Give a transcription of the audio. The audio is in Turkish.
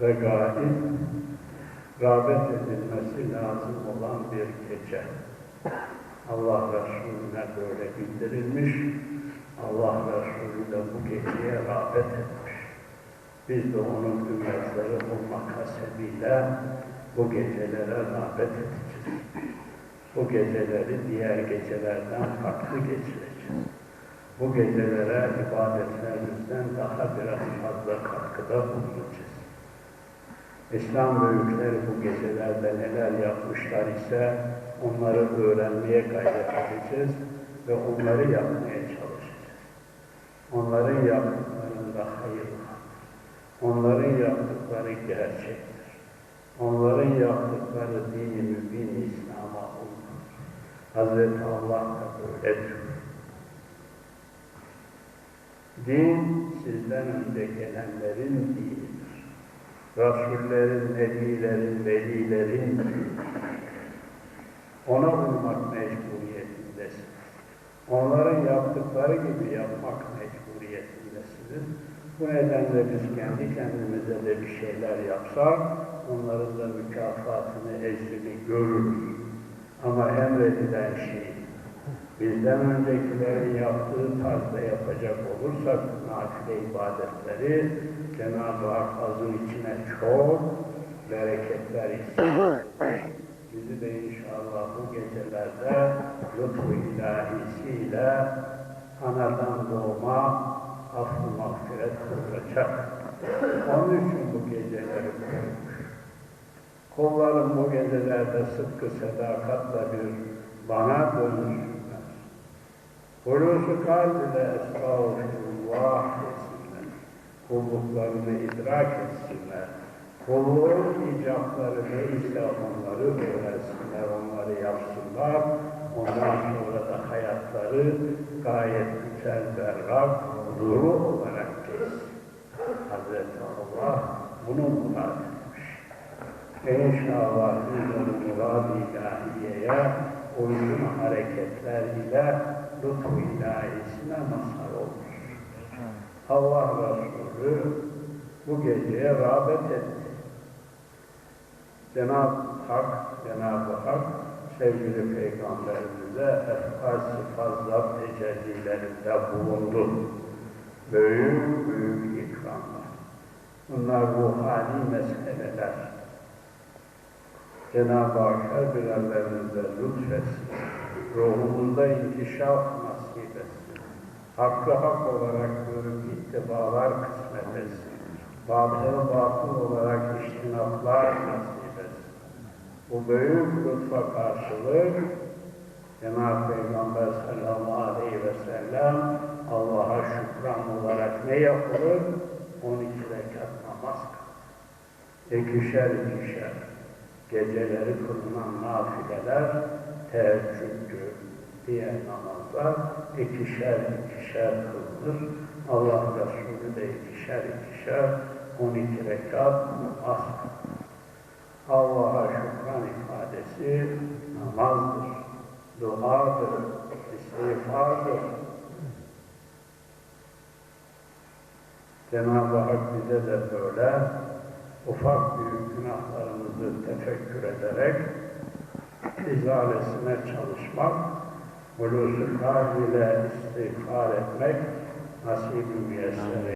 ve gayb rağbet edilmesi lazım olan bir gece. Allah Resulüne böyle bildirilmiş, Allah Resulü de bu geceye rağbet etmiş. Biz de onun ümmetleri olmak hasebiyle bu gecelere rağbet edeceğiz. Bu geceleri diğer gecelerden farklı geçireceğiz. Bu gecelere ibadetlerimizden daha biraz fazla katkıda bulunacağız. İslam büyükleri bu gecelerde neler yapmışlar ise onları öğrenmeye gayret edeceğiz ve onları yapmaya çalışacağız. Onların yaptıklarında hayır var. Onların yaptıkları gerçektir. Onların yaptıkları dini mübin İslam'a uygun. Hazreti Allah da böyle diyor. Din sizden önce gelenlerin dinidir. Rasullerin, nebilerin, velilerin. Ona uymak mecburiyetindesiniz. Onların yaptıkları gibi yapmak mecburiyetindesiniz. Bu nedenle biz kendi kendimize de bir şeyler yapsak, onların da mükafatını, ecrini görürüz. Ama emredilen şey, bizden öncekilerin yaptığı tarzda yapacak olursak nafile ibadetleri Cenab-ı Hak azın içine çok bereketler ister. Bizi de inşallah bu gecelerde lütfu ilahisiyle anadan doğma affı mağfiret kılacak. Onun için bu geceleri koymuş. Kullarım bu gecelerde sıdkı sedakatla bir bana dönüşsünler. Hulusu kalb ile estağfirullah desinler. Kulluklarını idrak etsinler. Kulluğun icapları neyse onları öğrensinler, onları yapsınlar. Ondan sonra da hayatları gayet güzel, berrak, huzurlu olarak geçsin. Hazreti Allah bunu murad etmiş. İnşallah biz onu murad-ı ilahiyeye uygun hareketler ile lütfu ilahisine mazhar olur. Allah Resulü bu geceye rağbet etti. Cenab-ı Hak, Cenab-ı Hak sevgili Peygamberimize efkal sıfazlar tecellilerinde bulundu. Büyük büyük ikramlar. Bunlar ruhani meseleler. Cenab-ı Hak her birerlerinize lütfetsin. Ruhumuzda inkişaf nasip etsin. Hakkı hak olarak görüp ittibalar kısmet etsin. Batılı batıl olarak iştinaflar nasip etsin. Bu büyük lütfa karşılık Cenab-ı Peygamber sallallahu aleyhi ve sellem Allah'a şükran olarak ne yapılır? 12 rekat namaz kılır. İkişer ikişer geceleri kılınan nafileler, teheccüdü, diğer namazlar ikişer ikişer kılınır. Allah Resulü de ikişer ikişer 12 rekat namaz kılır. Allah'a şükran ifadesi namazdır, duadır, istiğfardır. Cenab-ı Hak bize de böyle ufak büyük günahlarımızı tefekkür ederek izalesine çalışmak, folosul cazurile spre care trec, asiduie să